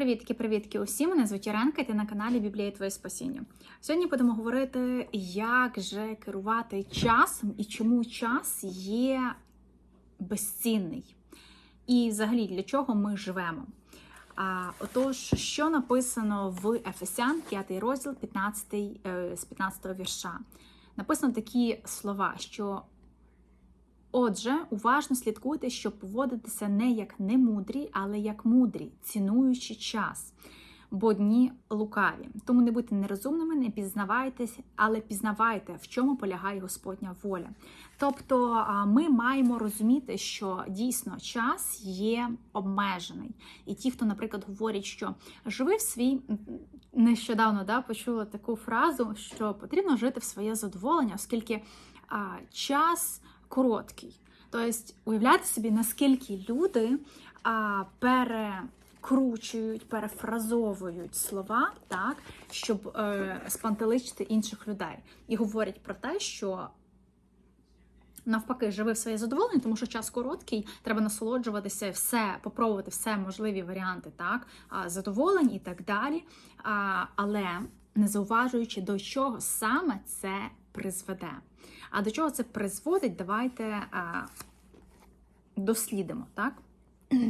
Привітки, привітки усім! Мене звуть Іренка, і ти на каналі Біблія Твоє Спасіння. Сьогодні будемо говорити, як же керувати часом і чому час є безцінний. І взагалі для чого ми живемо. А, Отож, що написано в Ефесян, 5 розділ 15, е, з 15 вірша. Написано такі слова, що Отже, уважно слідкуйте, щоб поводитися не як немудрі, але як мудрі, цінуючи час, бо дні лукаві. Тому не будьте нерозумними, не пізнавайтесь, але пізнавайте, в чому полягає Господня воля. Тобто ми маємо розуміти, що дійсно час є обмежений. І ті, хто, наприклад, говорять, що живи в свій нещодавно да, почула таку фразу, що потрібно жити в своє задоволення, оскільки а, час короткий. Тобто, уявляйте собі, наскільки люди а, перекручують, перефразовують слова, так, щоб е, спантеличити інших людей. І говорять про те, що. Навпаки, живи в своє задоволення, тому що час короткий, треба насолоджуватися, все, попробувати все можливі варіанти, так, задоволень і так далі. Але не зауважуючи, до чого саме це призведе. А до чого це призводить, давайте а, дослідимо, так?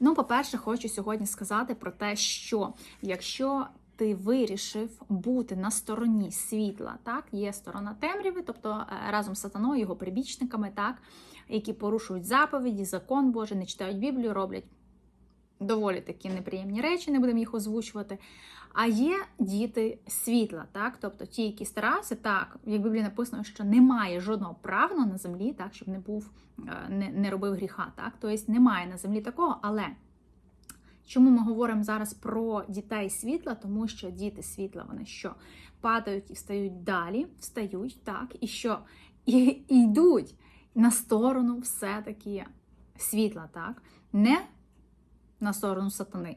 Ну, по-перше, хочу сьогодні сказати про те, що якщо ти вирішив бути на стороні світла, так, є сторона темряви, тобто е, разом з сатаною, його прибічниками, так, які порушують заповіді, закон Божий, не читають Біблію, роблять доволі такі неприємні речі, не будемо їх озвучувати. А є діти світла, так? Тобто ті, які стараються, так, як в Біблії написано, що немає жодного правила на землі, так, щоб не був, е, не, не робив гріха. так? Тобто немає на землі такого, але. Чому ми говоримо зараз про дітей світла? Тому що діти світла, вони що падають і встають далі, встають, так, і що і, і йдуть на сторону все-таки світла, так? Не на сторону сатани,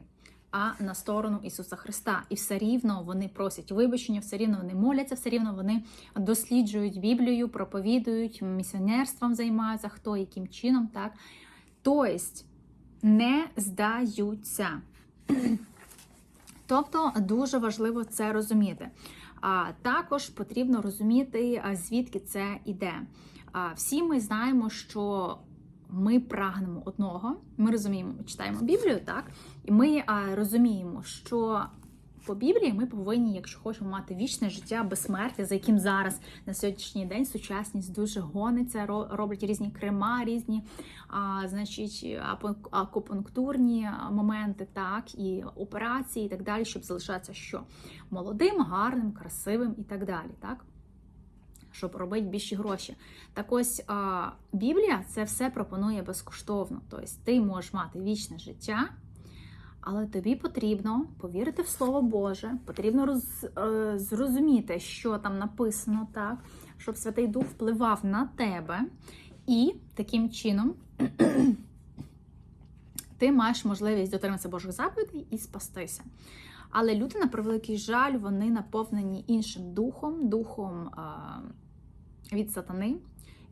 а на сторону Ісуса Христа. І все рівно вони просять вибачення, все рівно вони моляться, все рівно вони досліджують Біблію, проповідують, місіонерством займаються, хто яким чином, так? Тобто не здаються. Тобто дуже важливо це розуміти. А також потрібно розуміти, звідки це йде. Всі ми знаємо, що ми прагнемо одного. Ми розуміємо, ми читаємо Біблію, так? І ми а, розуміємо, що по Біблії ми повинні, якщо хочемо мати вічне життя безсмертя, за яким зараз на сьогоднішній день сучасність дуже гониться, роблять різні крема, різні а, значить, акупунктурні моменти, так, і операції, і так далі, щоб залишатися що молодим, гарним, красивим і так далі. так? Щоб робити більші гроші. Так ось Біблія це все пропонує безкоштовно. Тобто ти можеш мати вічне життя, але тобі потрібно повірити в Слово Боже, потрібно роз, е, зрозуміти, що там написано, так, щоб Святий Дух впливав на тебе, і таким чином. Ти маєш можливість дотриматися Божих заповідей і спастися. Але люди, на превеликий жаль, вони наповнені іншим духом, духом від сатани.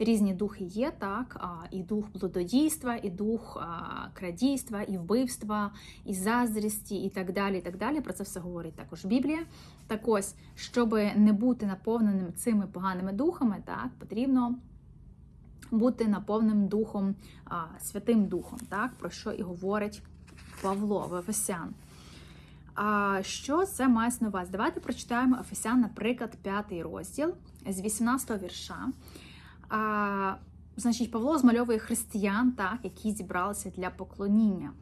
Різні духи є, так, і дух блудодійства, і дух крадійства, і вбивства, і заздрісті, і так далі. і так далі. Про це все говорить також Біблія. Так ось, щоб не бути наповненим цими поганими духами, так, потрібно бути наповненим духом, Святим Духом, так, про що і говорить Павло в Ефесян. А що це має на увазі? Давайте прочитаємо Ефесян, наприклад, п'ятий розділ з 18 вірша. А, Значить, Павло змальовує християн, так, які зібралися для поклоніння.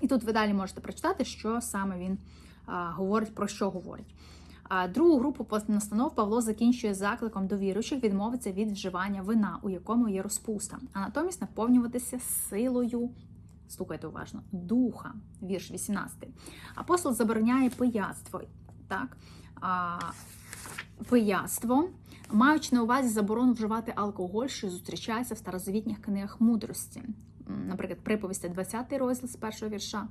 І тут ви далі можете прочитати, що саме він а, говорить, про що говорить. А, Другу групу настанов Павло закінчує закликом до віруючих відмовитися від вживання вина, у якому є розпуста, а натомість наповнюватися силою слухайте уважно, духа, вірш 18. Апостол забороняє пияцтво. Так? А, Пияцтво, маючи на увазі заборону вживати алкоголь, що зустрічається в старозавітніх книгах мудрості. Наприклад, приповісти 20 розділ з першого вірша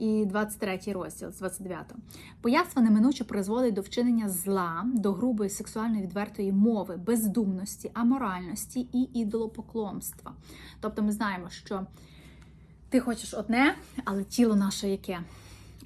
і 23 розділ з 29. Пояснення неминуче призводить до вчинення зла, до грубої сексуальної відвертої мови, бездумності, аморальності і ідолопоклонства. Тобто ми знаємо, що ти хочеш одне, але тіло наше яке?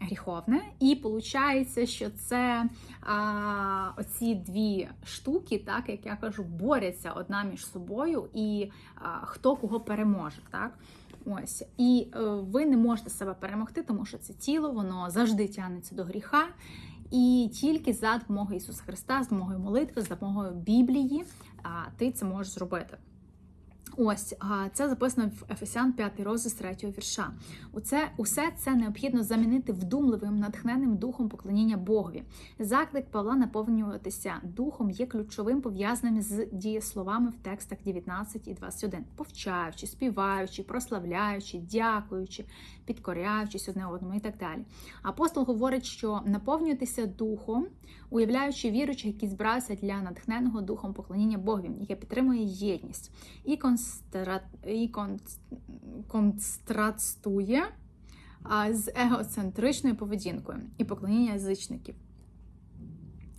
Гріховне. І виходить, що це а, оці дві штуки, так як я кажу, борються одна між собою, і а, хто кого переможе. так? Ось. І е, ви не можете себе перемогти, тому що це тіло, воно завжди тягнеться до гріха. І тільки за допомогою Ісуса Христа, з допомогою молитви, з допомогою Біблії, а, ти це можеш зробити. Ось це записано в Ефесян 5 розділ 3 вірша. Усе, усе це необхідно замінити вдумливим, натхненним духом поклоніння Богові. Заклик Павла наповнюватися духом є ключовим пов'язаним з дієсловами в текстах 19 і 21. повчаючи, співаючи, прославляючи, дякуючи, підкоряючись одне одному і так далі. Апостол говорить, що наповнюватися духом, уявляючи віруючих, які збираються для натхненого духом поклоніння Богові, яке підтримує єдність і констра... і кон... контрастує з егоцентричною поведінкою і поклоніння язичників.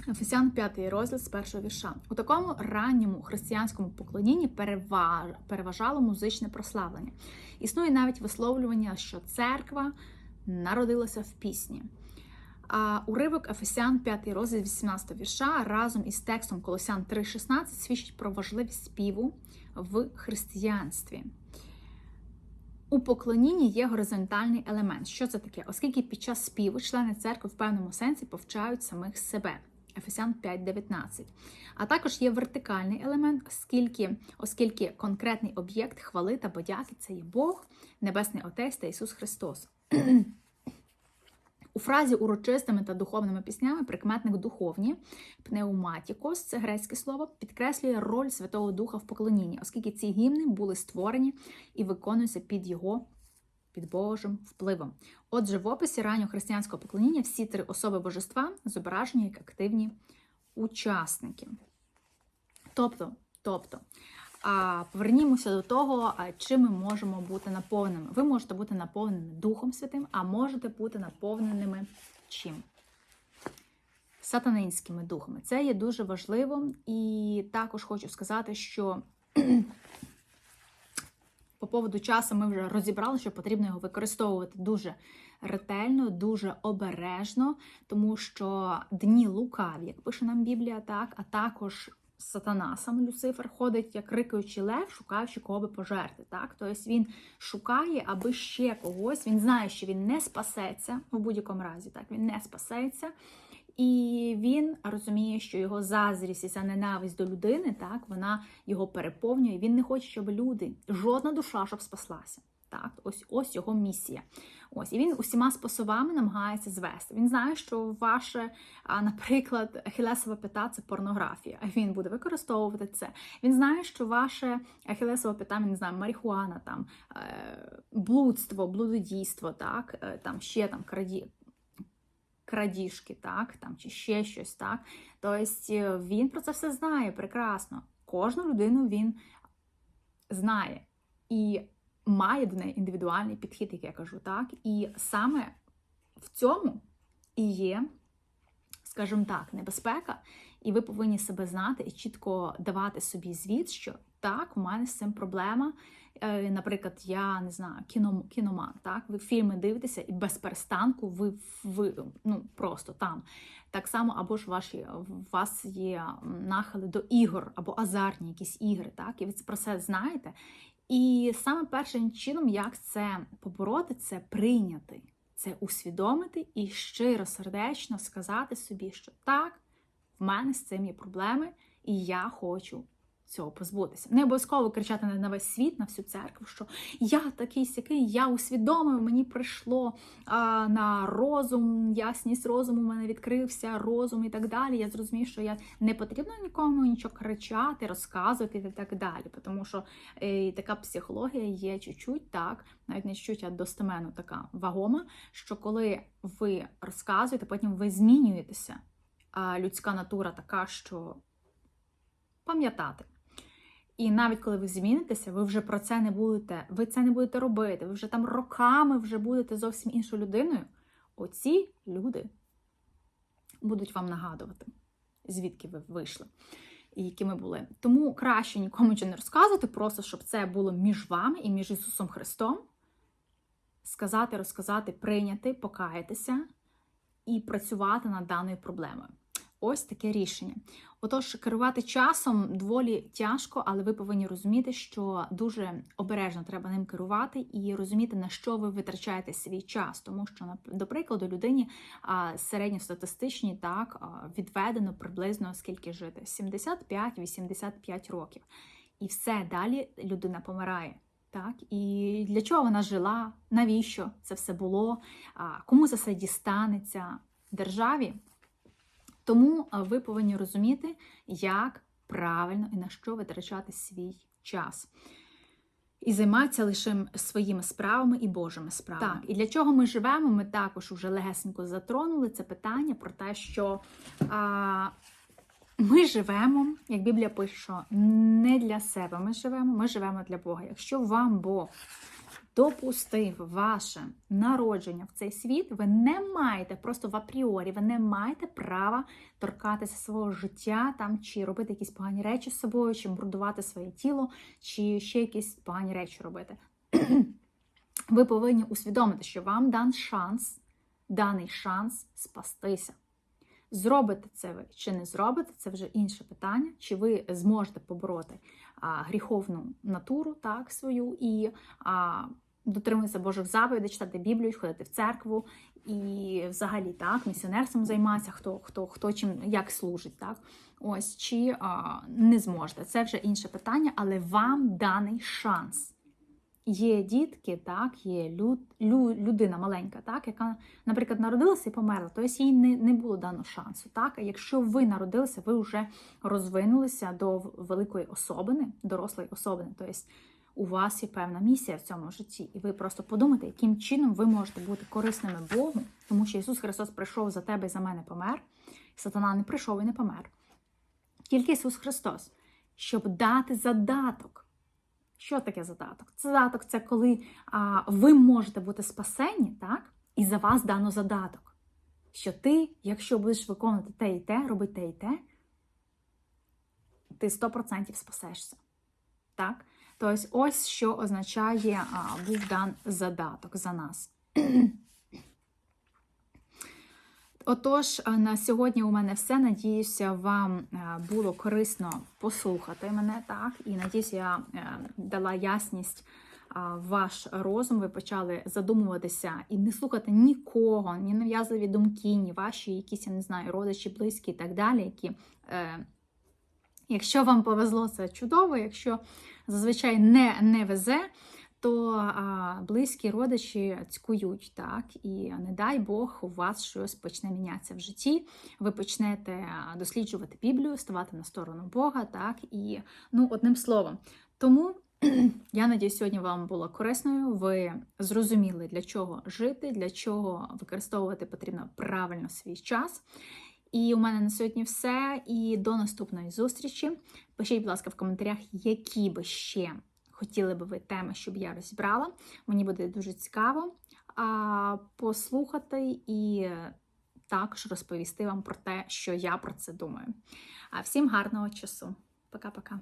Ефесян 5 розділ з першого вірша. У такому ранньому християнському поклонінні переваж... переважало музичне прославлення. Існує навіть висловлювання, що церква народилася в пісні. А уривок Ефесян 5 розділ 18 вірша разом із текстом Колосян 3,16 свідчить про важливість співу в християнстві. У поклонінні є горизонтальний елемент. Що це таке? Оскільки під час співу члени церкви в певному сенсі повчають самих себе. Ефесян 5.19. А також є вертикальний елемент, оскільки, оскільки конкретний об'єкт хвали та подяки це є Бог, Небесний Отець та Ісус Христос. У фразі урочистими та духовними піснями прикметник духовні, пнеуматікос, це грецьке слово, підкреслює роль Святого Духа в поклонінні, оскільки ці гімни були створені і виконуються під його під Божим впливом. Отже, в описі раннього християнського поклоніння всі три особи божества зображені як активні учасники. Тобто, тобто, повернімося до того, чим ми можемо бути наповненими. Ви можете бути наповненими Духом Святим, а можете бути наповненими чим? Сатанинськими духами. Це є дуже важливо, і також хочу сказати, що по поводу часу ми вже розібрали, що потрібно його використовувати дуже ретельно, дуже обережно, тому що дні лукаві, як пише нам Біблія, так, а також сатана, сам Люцифер, ходить як рикаючий лев, шукаючи кого би пожерти. Так? Тобто він шукає, аби ще когось. Він знає, що він не спасеться у будь-якому разі. Так, він не спасеться. І він розуміє, що його зазрість і ця ненависть до людини, так, вона його переповнює. Він не хоче, щоб люди, жодна душа, щоб спаслася. Так, ось ось його місія. Ось і він усіма способами намагається звести. Він знає, що ваше, наприклад, ахілесова пята це порнографія. Він буде використовувати це. Він знає, що ваше ахілесова пята, він не знаю, марихуана, там е, блудство, блудодійство, так, е, там ще там краді. Крадіжки, так, там, чи ще щось, так. Тобто він про це все знає прекрасно. Кожну людину він знає. І має до неї індивідуальний підхід, як я кажу, так? І саме в цьому і є, скажімо так, небезпека, і ви повинні себе знати і чітко давати собі звіт, що так, у мене з цим проблема. Е, наприклад, я не знаю, кіно, кіноман, так, ви фільми дивитеся і без перестанку ви, ви ну, просто там. Так само, або ж ваші, у вас є нахили до ігор, або азартні якісь ігри, так, і ви про це знаєте. І саме першим чином, як це побороти, це прийняти, це усвідомити і щиро сердечно сказати собі, що так, в мене з цим є проблеми, і я хочу цього позбутися. Не обов'язково кричати на весь світ, на всю церкву, що я такий сякий, я усвідомив, мені прийшло а, на розум, ясність розуму у мене відкрився, розум і так далі. Я зрозумів, що я не потрібно нікому нічого кричати, розказувати і так далі. Тому що е, така психологія є чуть-чуть, так, навіть не чуть-чуть, а достеменно така вагома, що коли ви розказуєте, потім ви змінюєтеся. А людська натура така, що пам'ятати. І навіть коли ви змінитеся, ви вже про це не будете, ви це не будете робити, ви вже там роками вже будете зовсім іншою людиною. Оці люди будуть вам нагадувати, звідки ви вийшли і якими були. Тому краще нікому нічого не розказувати, просто щоб це було між вами і між Ісусом Христом. сказати, розказати, прийняти, покаятися і працювати над даною проблемою. Ось таке рішення. Отож, керувати часом доволі тяжко, але ви повинні розуміти, що дуже обережно треба ним керувати і розуміти, на що ви витрачаєте свій час. Тому що, до прикладу, людині а, середньостатистичній так відведено приблизно скільки жити: 75-85 років. І все далі людина помирає. Так, і для чого вона жила? Навіщо це все було? Кому це дістанеться державі? Тому ви повинні розуміти, як правильно і на що витрачати свій час. І займатися лише своїми справами і Божими справами. Так, і для чого ми живемо? Ми також уже легесенько затронули це питання про те, що а, ми живемо, як Біблія пише, що не для себе ми живемо, ми живемо для Бога. Якщо вам Бог допустив ваше народження в цей світ, ви не маєте просто в апріорі, ви не маєте права торкатися свого життя там, чи робити якісь погані речі з собою, чи мордувати своє тіло, чи ще якісь погані речі робити. Ви повинні усвідомити, що вам дан шанс, даний шанс спастися. Зробите це ви чи не зробите, це вже інше питання. Чи ви зможете побороти а, гріховну натуру, так, свою, і а, дотримуватися Божих заповідей, читати Біблію, ходити в церкву і взагалі так, місіонерством займатися, хто хто, хто чим як служить, так? Ось чи а, не зможете. Це вже інше питання, але вам даний шанс. Є дітки, так, є люд, лю, людина маленька, так, яка, наприклад, народилася і померла, тобто їй не, не було дано шансу. Так? А якщо ви народилися, ви вже розвинулися до великої особини, дорослої особини. Тобто у вас є певна місія в цьому житті, і ви просто подумайте, яким чином ви можете бути корисними Богу, тому що Ісус Христос прийшов за тебе і за мене помер, сатана не прийшов і не помер. Тільки Ісус Христос, щоб дати задаток. Що таке задаток? Задаток це коли а, ви можете бути спасені, так? І за вас дано задаток. Що ти, якщо будеш виконувати те і те, робити те і те, ти 100% спасешся. Так? Тобто, ось що означає а, був дан задаток за нас. Отож, на сьогодні у мене все. Надіюся, вам було корисно послухати мене так. І надіюся, я дала ясність ваш розум. Ви почали задумуватися і не слухати нікого, ні нав'язливі думки, ні ваші якісь, я не знаю, родичі, близькі і так далі. які... Е, Якщо вам повезло, це чудово. Якщо зазвичай не не везе, то а, близькі родичі цькують, так, і не дай Бог, у вас щось почне мінятися в житті. Ви почнете досліджувати Біблію, ставати на сторону Бога, так, і ну, одним словом. Тому я надію, сьогодні вам було корисною. Ви зрозуміли, для чого жити, для чого використовувати потрібно правильно свій час. І у мене на сьогодні все. І до наступної зустрічі. Пишіть, будь ласка, в коментарях, які би ще хотіли би ви теми, щоб я розібрала. Мені буде дуже цікаво а, послухати і також розповісти вам про те, що я про це думаю. А всім гарного часу. Пока-пока.